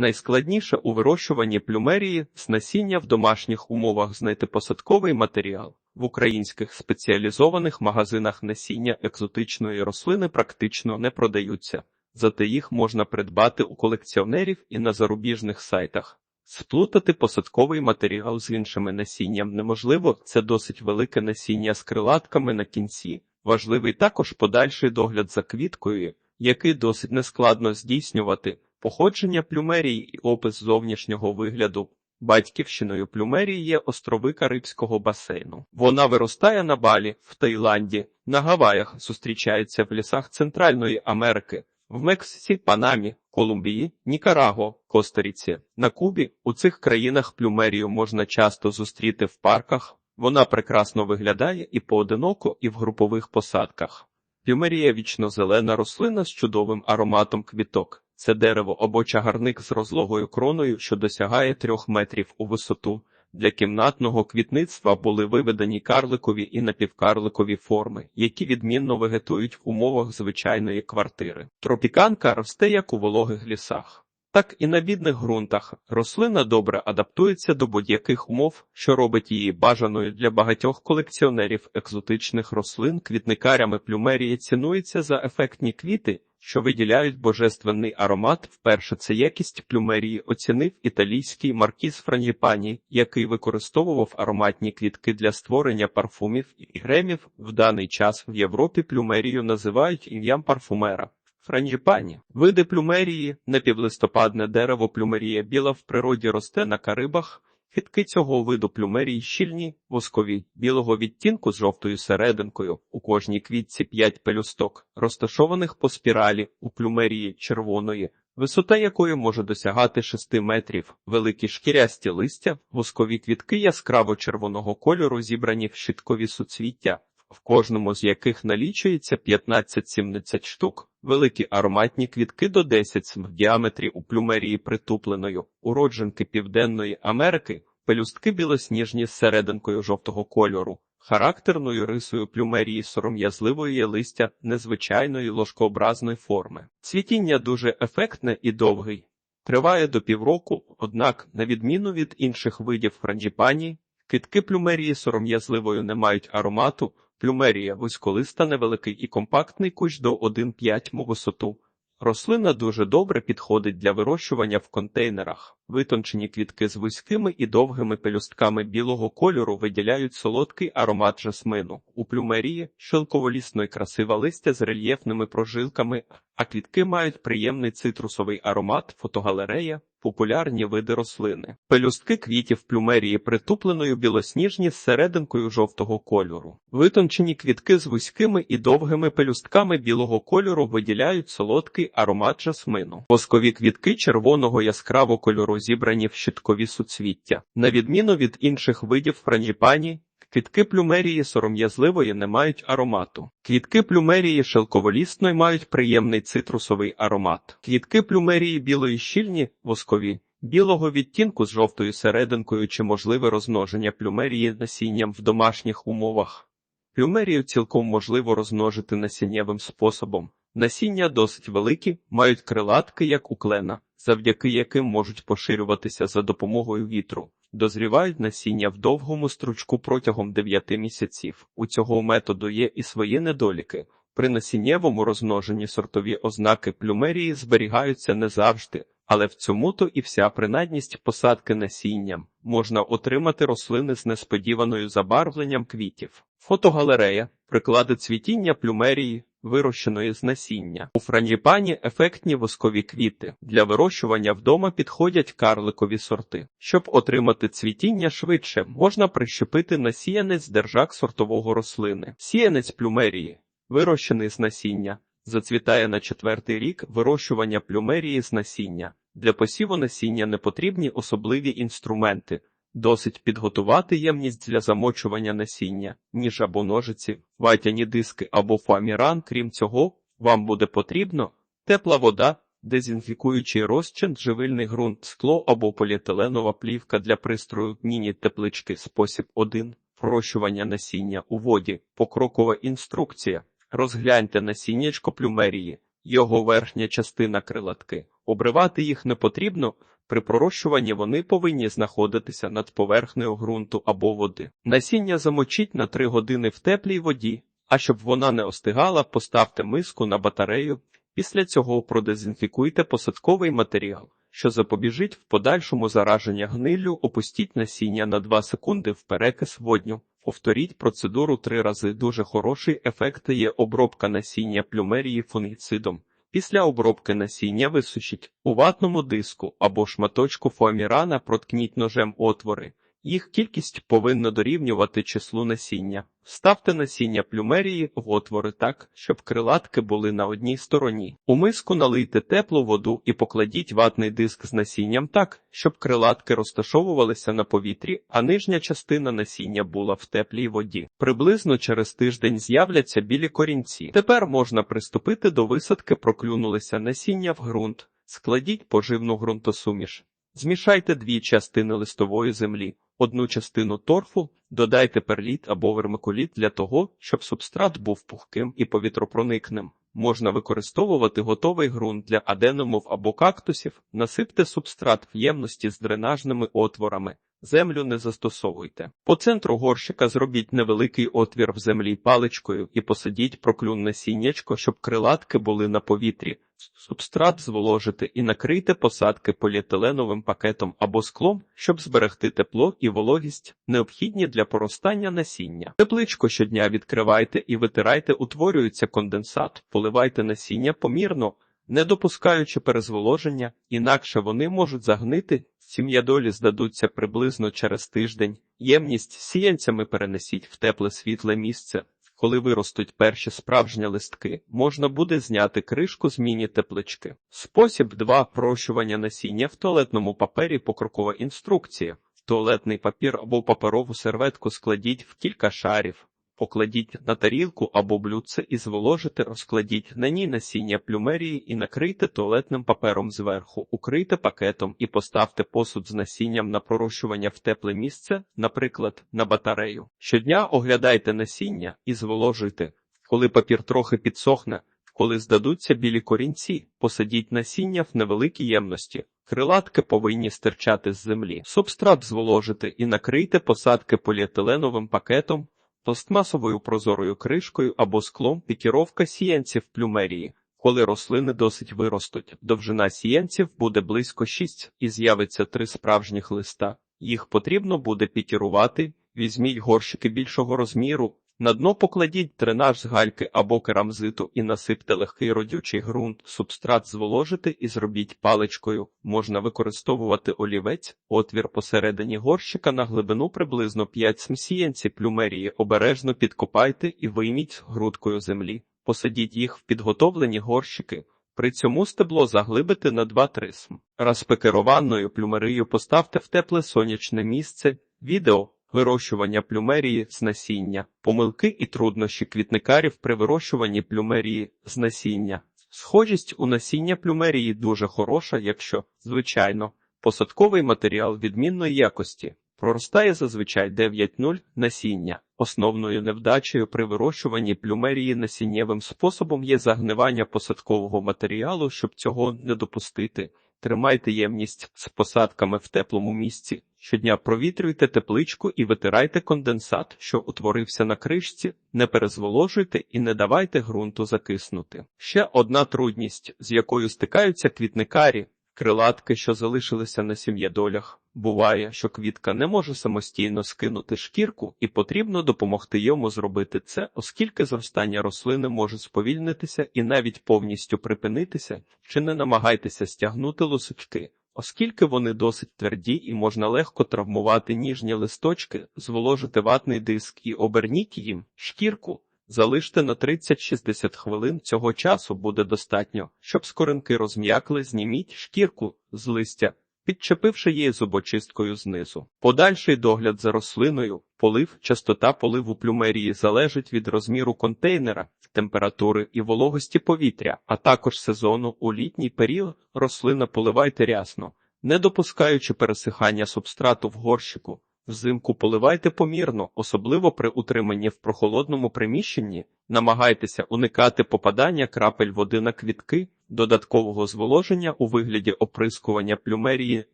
Найскладніше у вирощуванні плюмерії з насіння в домашніх умовах знайти посадковий матеріал. В українських спеціалізованих магазинах насіння екзотичної рослини практично не продаються, зате їх можна придбати у колекціонерів і на зарубіжних сайтах. Сплутати посадковий матеріал з іншими насінням неможливо, це досить велике насіння з крилатками на кінці. Важливий також подальший догляд за квіткою, який досить нескладно здійснювати, походження плюмерії і опис зовнішнього вигляду. Батьківщиною плюмерії є острови Карибського басейну. Вона виростає на Балі, в Таїланді, на Гаваях, зустрічається в лісах Центральної Америки, в Мексиці, Панамі, Колумбії, Нікараго, Косторіці. На Кубі у цих країнах плюмерію можна часто зустріти в парках. Вона прекрасно виглядає і поодиноко, і в групових посадках. Плюмерія вічно-зелена рослина з чудовим ароматом квіток. Це дерево або чагарник з розлогою кроною, що досягає трьох метрів у висоту. Для кімнатного квітництва були виведені карликові і напівкарликові форми, які відмінно вегетують в умовах звичайної квартири. Тропіканка росте як у вологих лісах. Так і на бідних ґрунтах рослина добре адаптується до будь-яких умов, що робить її бажаною для багатьох колекціонерів екзотичних рослин. Квітникарями плюмерії цінується за ефектні квіти, що виділяють божественний аромат. Вперше це якість плюмерії оцінив італійський маркіз Франгіпані, який використовував ароматні квітки для створення парфумів і гремів. В даний час в Європі плюмерію називають ім'ям парфумера. Франджіпані. Види плюмерії, напівлистопадне дерево плюмерія біла в природі росте на Карибах. Квітки цього виду плюмерії щільні, воскові, білого відтінку з жовтою серединкою, у кожній квітці п'ять пелюсток, розташованих по спіралі, у плюмерії червоної, висота якої може досягати 6 метрів, великі шкірясті листя, воскові квітки яскраво червоного кольору зібрані в щиткові суцвіття, в кожному з яких налічується 15-17 штук, великі ароматні квітки до 10 см в діаметрі у плюмерії притупленою, уродженки Південної Америки, пелюстки білосніжні з серединкою жовтого кольору. Характерною рисою плюмерії сором'язливої листя незвичайної ложкообразної форми. Цвітіння дуже ефектне і довгий. Триває до півроку, однак, на відміну від інших видів франджіпані, китки плюмерії сором'язливою не мають аромату, Плюмерія вузьколиста невеликий і компактний кущ до 1,5 м висоту. Рослина дуже добре підходить для вирощування в контейнерах. Витончені квітки з вузькими і довгими пелюстками білого кольору виділяють солодкий аромат жасмину. У плюмерії шелковолісно й красива листя з рельєфними прожилками, а квітки мають приємний цитрусовий аромат, фотогалерея, популярні види рослини. Пелюстки квітів плюмерії притупленою білосніжні з серединкою жовтого кольору. Витончені квітки з вузькими і довгими пелюстками білого кольору виділяють солодкий аромат жасмину. Воскові квітки червоного яскраво кольору зібрані в щиткові суцвіття. На відміну від інших видів франджіпані, Квітки плюмерії сором'язливої не мають аромату. Квітки плюмерії шелковолісної мають приємний цитрусовий аромат. Квітки плюмерії білої щільні, воскові, білого відтінку з жовтою серединкою чи можливе розмноження плюмерії насінням в домашніх умовах. Плюмерію цілком можливо розмножити насіннєвим способом. Насіння досить великі, мають крилатки, як у клена, завдяки яким можуть поширюватися за допомогою вітру. Дозрівають насіння в довгому стручку протягом 9 місяців. У цього методу є і свої недоліки. При насіннєвому розмноженні сортові ознаки плюмерії зберігаються не завжди, але в цьому то і вся принадність посадки насінням можна отримати рослини з несподіваною забарвленням квітів. Фотогалерея, приклади цвітіння плюмерії, вирощеної з насіння. У франджіпані ефектні воскові квіти. Для вирощування вдома підходять карликові сорти. Щоб отримати цвітіння швидше, можна прищепити на сіянець держак сортового рослини. Сіянець плюмерії, вирощений з насіння, зацвітає на четвертий рік вирощування плюмерії з насіння. Для посіву насіння не потрібні особливі інструменти. Досить підготувати ємність для замочування насіння, ніж або ножиці, ватяні диски або фоаміран. Крім цього, вам буде потрібно тепла вода, дезінфікуючий розчин, живильний ґрунт, скло або поліетиленова плівка для пристрою міні теплички. Спосіб 1. Прощування насіння у воді. Покрокова інструкція. Розгляньте насіннячко плюмерії, його верхня частина крилатки. Обривати їх не потрібно. При пророщуванні вони повинні знаходитися над поверхнею ґрунту або води. Насіння замочіть на 3 години в теплій воді, а щоб вона не остигала, поставте миску на батарею. Після цього продезінфікуйте посадковий матеріал, що запобіжить в подальшому зараження гниллю, опустіть насіння на 2 секунди в перекис водню. Повторіть процедуру три рази. Дуже хороший ефект є обробка насіння плюмерії фунгіцидом. Після обробки насіння висушіть у ватному диску або шматочку фоамірана проткніть ножем отвори. Їх кількість повинна дорівнювати числу насіння. Ставте насіння плюмерії в отвори так, щоб крилатки були на одній стороні. У миску налийте теплу воду і покладіть ватний диск з насінням так, щоб крилатки розташовувалися на повітрі, а нижня частина насіння була в теплій воді. Приблизно через тиждень з'являться білі корінці. Тепер можна приступити до висадки, проклюнулися насіння в ґрунт. Складіть поживну ґрунтосуміш. Змішайте дві частини листової землі, одну частину торфу, додайте перліт або вермикуліт для того, щоб субстрат був пухким і повітропроникним. Можна використовувати готовий ґрунт для аденомов або кактусів, насипте субстрат в ємності з дренажними отворами. Землю не застосовуйте. По центру горщика зробіть невеликий отвір в землі паличкою і посадіть проклюнне сіннячко, щоб крилатки були на повітрі. Субстрат зволожити і накрийте посадки поліетиленовим пакетом або склом, щоб зберегти тепло і вологість, необхідні для поростання насіння. Тепличко щодня відкривайте і витирайте, утворюється конденсат, поливайте насіння помірно, не допускаючи перезволоження, інакше вони можуть загнити. Сім'ядолі здадуться приблизно через тиждень. Ємність сіянцями перенесіть в тепле світле місце. Коли виростуть перші справжні листки, можна буде зняти кришку з міні-теплички. Спосіб 2. Прощування насіння в туалетному папері покрокова інструкція. Туалетний папір або паперову серветку складіть в кілька шарів. Покладіть на тарілку або блюдце і зволожите, розкладіть на ній насіння плюмерії і накрийте туалетним папером зверху, укрийте пакетом і поставте посуд з насінням на пророщування в тепле місце, наприклад, на батарею. Щодня оглядайте насіння і зволожуйте. Коли папір трохи підсохне, коли здадуться білі корінці, посадіть насіння в невеликій ємності. Крилатки повинні стирчати з землі. Субстрат зволожити і накрийте посадки поліетиленовим пакетом пластмасовою прозорою кришкою або склом пікіровка сіянців плюмерії. Коли рослини досить виростуть, довжина сіянців буде близько 6 і з'явиться три справжніх листа. Їх потрібно буде пікірувати, візьміть горщики більшого розміру, на дно покладіть дренаж з гальки або керамзиту і насипте легкий родючий ґрунт, субстрат зволожити і зробіть паличкою. Можна використовувати олівець, отвір посередині горщика на глибину приблизно 5 см плюмерії. Обережно підкопайте і вийміть грудкою землі. Посадіть їх в підготовлені горщики. При цьому стебло заглибити на 2-3 см. Розпекерованою плюмерію поставте в тепле сонячне місце. Відео Вирощування плюмерії з насіння, помилки і труднощі квітникарів при вирощуванні плюмерії з насіння. Схожість у насіння плюмерії дуже хороша, якщо, звичайно, посадковий матеріал відмінної якості. Проростає зазвичай 9-0 насіння. Основною невдачею при вирощуванні плюмерії насіннєвим способом є загнивання посадкового матеріалу, щоб цього не допустити. Тримайте ємність з посадками в теплому місці. Щодня провітрюйте тепличку і витирайте конденсат, що утворився на кришці, не перезволожуйте і не давайте ґрунту закиснути. Ще одна трудність, з якою стикаються квітникарі, крилатки, що залишилися на сім'ядолях. Буває, що квітка не може самостійно скинути шкірку, і потрібно допомогти йому зробити це, оскільки зростання рослини може сповільнитися і навіть повністю припинитися, чи не намагайтеся стягнути лусочки. Оскільки вони досить тверді і можна легко травмувати ніжні листочки, зволожити ватний диск і оберніть їм шкірку, залиште на 30-60 хвилин цього часу буде достатньо, щоб скоринки розм'якли, зніміть шкірку з листя, підчепивши її зубочисткою знизу. Подальший догляд за рослиною, полив, частота поливу плюмерії залежить від розміру контейнера, температури і вологості повітря, а також сезону у літній період рослина поливайте рясно, не допускаючи пересихання субстрату в горщику. Взимку поливайте помірно, особливо при утриманні в прохолодному приміщенні. Намагайтеся уникати попадання крапель води на квітки. Додаткового зволоження у вигляді оприскування плюмерії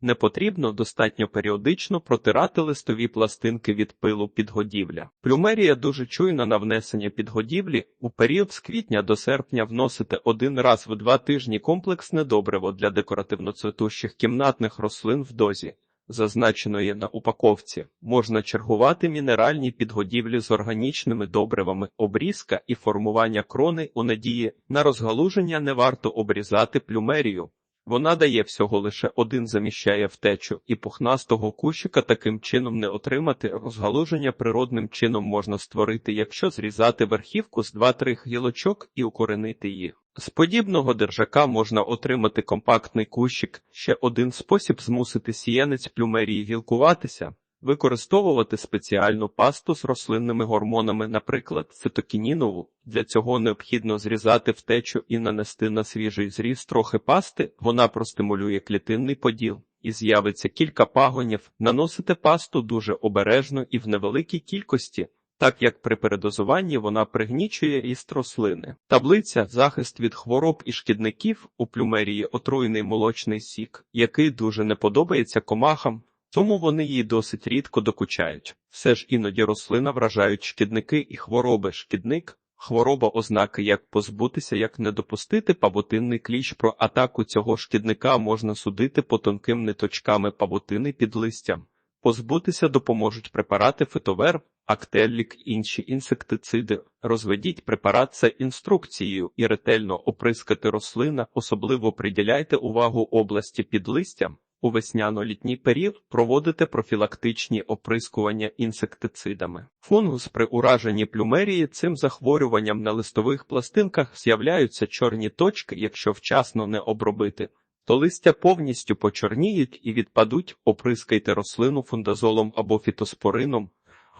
не потрібно достатньо періодично протирати листові пластинки від пилу підгодівля. Плюмерія дуже чуйна на внесення підгодівлі. У період з квітня до серпня вносите один раз в два тижні комплексне добриво для декоративно-цветущих кімнатних рослин в дозі. Зазначеної на упаковці можна чергувати мінеральні підгодівлі з органічними добривами, обрізка і формування крони у надії на розгалуження не варто обрізати плюмерію. Вона дає всього лише один заміщає втечу, і пухнастого кущика таким чином не отримати. Розгалуження природним чином можна створити, якщо зрізати верхівку з 2-3 гілочок і укоренити їх. З подібного держака можна отримати компактний кущик. Ще один спосіб змусити сіянець плюмерії гілкуватися. Використовувати спеціальну пасту з рослинними гормонами, наприклад, цитокінінову. Для цього необхідно зрізати втечу і нанести на свіжий зріз трохи пасти, вона простимулює клітинний поділ. І з'явиться кілька пагонів, наносите пасту дуже обережно і в невеликій кількості, так як при передозуванні вона пригнічує ріст рослини. Таблиця захист від хвороб і шкідників у плюмерії отруйний молочний сік, який дуже не подобається комахам. Тому вони їй досить рідко докучають. Все ж іноді рослина вражають шкідники і хвороби. Шкідник, хвороба ознаки, як позбутися, як не допустити павутинний кліщ. Про атаку цього шкідника можна судити по тонким ниточками павутини під листям. Позбутися допоможуть препарати фитовер, актеллік, інші інсектициди. Розведіть препарат за інструкцією і ретельно оприскати рослина, особливо приділяйте увагу області під листям. У весняно-літній період проводите профілактичні оприскування інсектицидами. Фунгус при ураженні плюмерії цим захворюванням на листових пластинках з'являються чорні точки, якщо вчасно не обробити, то листя повністю почорніють і відпадуть, оприскайте рослину фундазолом або фітоспорином,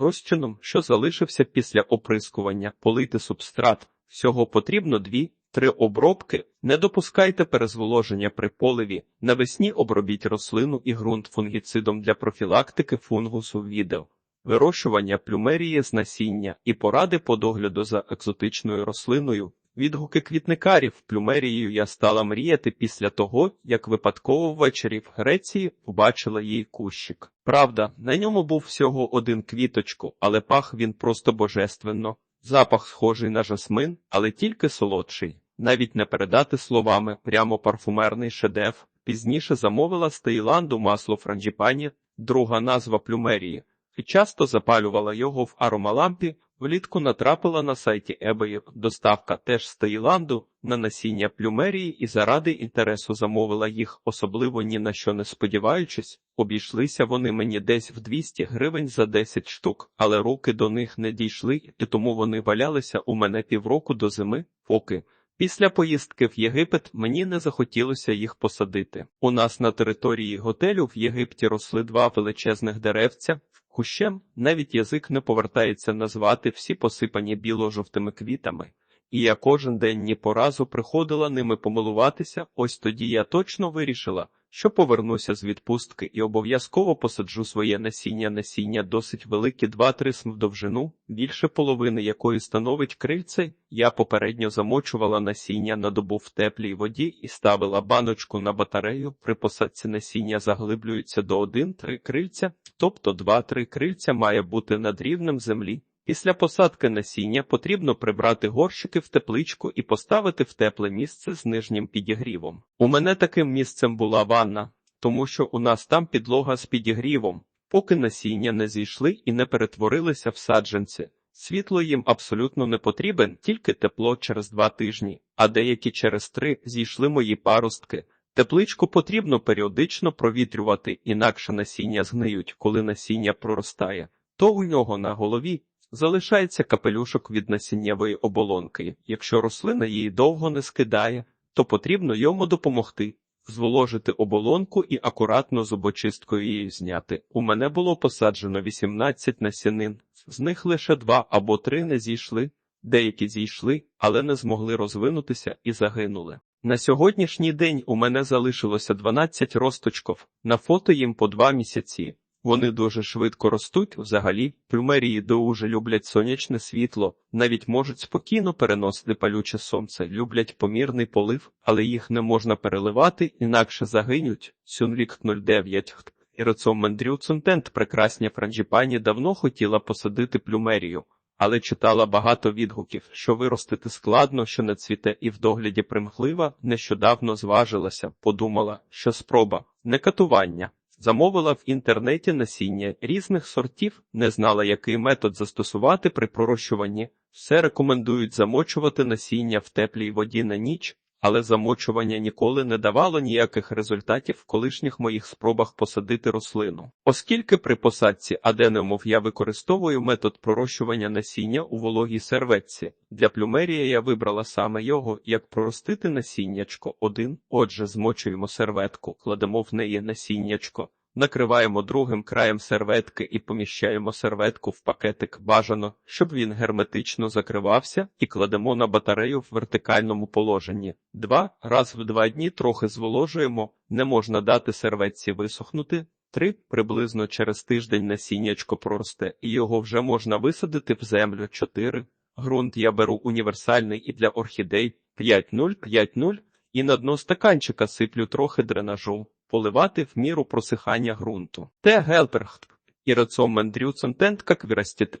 розчином, що залишився після оприскування, полийте субстрат. Всього потрібно дві Три обробки. Не допускайте перезволоження при поливі. Навесні обробіть рослину і ґрунт фунгіцидом для профілактики фунгусу відео. Вирощування плюмерії з насіння і поради по догляду за екзотичною рослиною. Відгуки квітникарів плюмерією я стала мріяти після того, як випадково ввечері в Греції побачила її кущик. Правда, на ньому був всього один квіточку, але пах він просто божественно. Запах схожий на жасмин, але тільки солодший. Навіть не передати словами, прямо парфумерний шедев. Пізніше замовила з Таїланду масло франджіпані, друга назва плюмерії, і часто запалювала його в аромалампі, влітку натрапила на сайті eBay, доставка теж з Таїланду, на насіння плюмерії і заради інтересу замовила їх, особливо ні на що не сподіваючись, обійшлися вони мені десь в 200 гривень за 10 штук, але руки до них не дійшли, і тому вони валялися у мене півроку до зими, поки. Після поїздки в Єгипет мені не захотілося їх посадити. У нас на території готелю в Єгипті росли два величезних деревця. Кущем навіть язик не повертається назвати всі посипані біло-жовтими квітами. І я кожен день ні по разу приходила ними помилуватися, ось тоді я точно вирішила, що повернуся з відпустки і обов'язково посаджу своє насіння насіння досить великі 2-3 см в довжину, більше половини якої становить крильце. Я попередньо замочувала насіння на добу в теплій воді і ставила баночку на батарею. При посадці насіння заглиблюється до 1-3 крильця, тобто 2-3 крильця має бути над рівнем землі. Після посадки насіння потрібно прибрати горщики в тепличку і поставити в тепле місце з нижнім підігрівом. У мене таким місцем була ванна, тому що у нас там підлога з підігрівом, поки насіння не зійшли і не перетворилися в саджанці. Світло їм абсолютно не потрібен, тільки тепло через два тижні, а деякі через три зійшли мої паростки. Тепличку потрібно періодично провітрювати, інакше насіння згниють, коли насіння проростає. То у нього на голові Залишається капелюшок від насіннєвої оболонки. Якщо рослина її довго не скидає, то потрібно йому допомогти, зволожити оболонку і акуратно зубочисткою її зняти. У мене було посаджено 18 насінин, з них лише два або три не зійшли, деякі зійшли, але не змогли розвинутися і загинули. На сьогоднішній день у мене залишилося 12 росточків, на фото їм по два місяці. Вони дуже швидко ростуть. Взагалі, плюмерії дуже люблять сонячне світло, навіть можуть спокійно переносити палюче сонце, люблять помірний полив, але їх не можна переливати, інакше загинуть. Сюнлік 09 Іроцом Мендрюцентент прекрасня франжіпані давно хотіла посадити плюмерію, але читала багато відгуків, що виростити складно, що не цвіте і в догляді примхлива, нещодавно зважилася, подумала, що спроба, не катування. Замовила в інтернеті насіння різних сортів, не знала, який метод застосувати при пророщуванні. Все рекомендують замочувати насіння в теплій воді на ніч, але замочування ніколи не давало ніяких результатів в колишніх моїх спробах посадити рослину. Оскільки при посадці аденомов я використовую метод пророщування насіння у вологій серветці, для плюмерія я вибрала саме його, як проростити насіннячко один. Отже, змочуємо серветку, кладемо в неї насіннячко. Накриваємо другим краєм серветки і поміщаємо серветку в пакетик бажано, щоб він герметично закривався, і кладемо на батарею в вертикальному положенні. Два раз в два дні трохи зволожуємо, не можна дати серветці висохнути. Три приблизно через тиждень насіннячко проросте, і його вже можна висадити в землю. Чотири ґрунт я беру універсальний і для орхідей 5-0, 5-0, і на дно стаканчика сиплю трохи дренажу поливати в міру просихання ґрунту. Т. Гелперхт. І рецом мандрюцем тент, как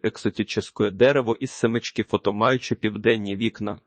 екзотическое дерево із семечки фотомаючи південні вікна.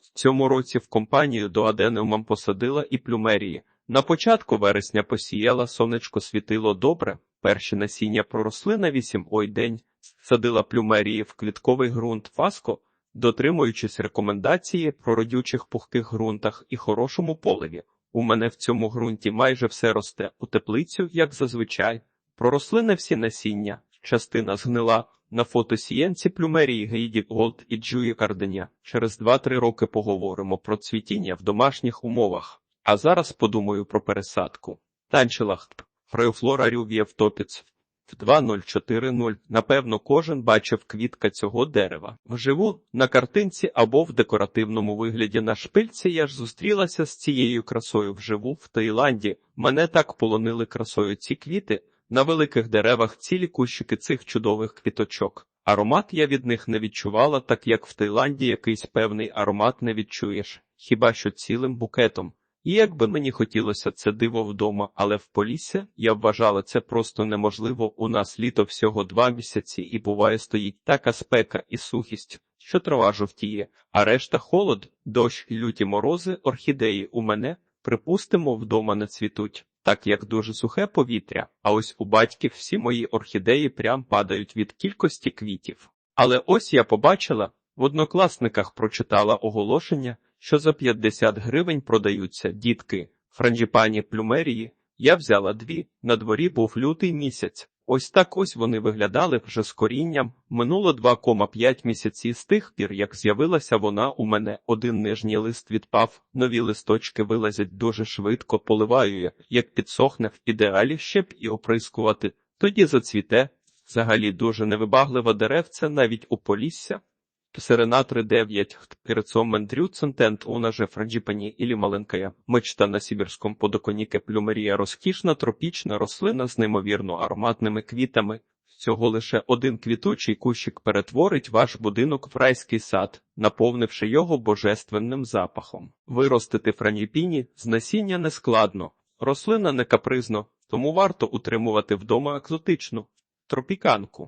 В цьому році в компанію до аденеумам посадила і плюмерії. На початку вересня посіяла, сонечко світило добре, перші насіння проросли на вісім ой день, садила плюмерії в квітковий ґрунт фаско, дотримуючись рекомендації про родючих пухких ґрунтах і хорошому поливі. У мене в цьому ґрунті майже все росте у теплицю, як зазвичай. Проросли не всі насіння, частина згнила. На фотосієнці плюмерії Гейді Голд і Джуї Карденя. Через 2-3 роки поговоримо про цвітіння в домашніх умовах. А зараз подумаю про пересадку. Танчелахт. Фреофлора Рюв'єв Топіц. В 2040. Напевно, кожен бачив квітка цього дерева. Вживу на картинці або в декоративному вигляді на шпильці я ж зустрілася з цією красою вживу в Таїланді. Мене так полонили красою ці квіти. На великих деревах цілі кущики цих чудових квіточок. Аромат я від них не відчувала, так як в Таїланді якийсь певний аромат не відчуєш, хіба що цілим букетом. І якби мені хотілося це диво вдома, але в Полісся я вважала це просто неможливо. У нас літо всього два місяці, і буває стоїть така спека і сухість, що трава жовтіє, а решта холод, дощ люті морози, орхідеї у мене, припустимо, вдома не цвітуть, так як дуже сухе повітря. А ось у батьків всі мої орхідеї прям падають від кількості квітів. Але ось я побачила в однокласниках прочитала оголошення що за 50 гривень продаються дітки, франжіпані плюмерії. Я взяла дві, на дворі був лютий місяць. Ось так ось вони виглядали вже з корінням. Минуло 2,5 місяці з тих пір, як з'явилася вона у мене. Один нижній лист відпав, нові листочки вилазять дуже швидко, поливаю я, як підсохне в ідеалі ще б і оприскувати. Тоді зацвіте. Взагалі дуже невибагливе деревце навіть у полісся. Серенатри 9, перцом мандрюцентент, она же франджіпані ілі маленькая. Мечта на сибірському подоконіке плюмерія розкішна тропічна рослина з неймовірно ароматними квітами. Всього лише один квітучий кущик перетворить ваш будинок в райський сад, наповнивши його божественним запахом. Виростити франіпіні з насіння нескладно, рослина не капризно, тому варто утримувати вдома екзотичну тропіканку.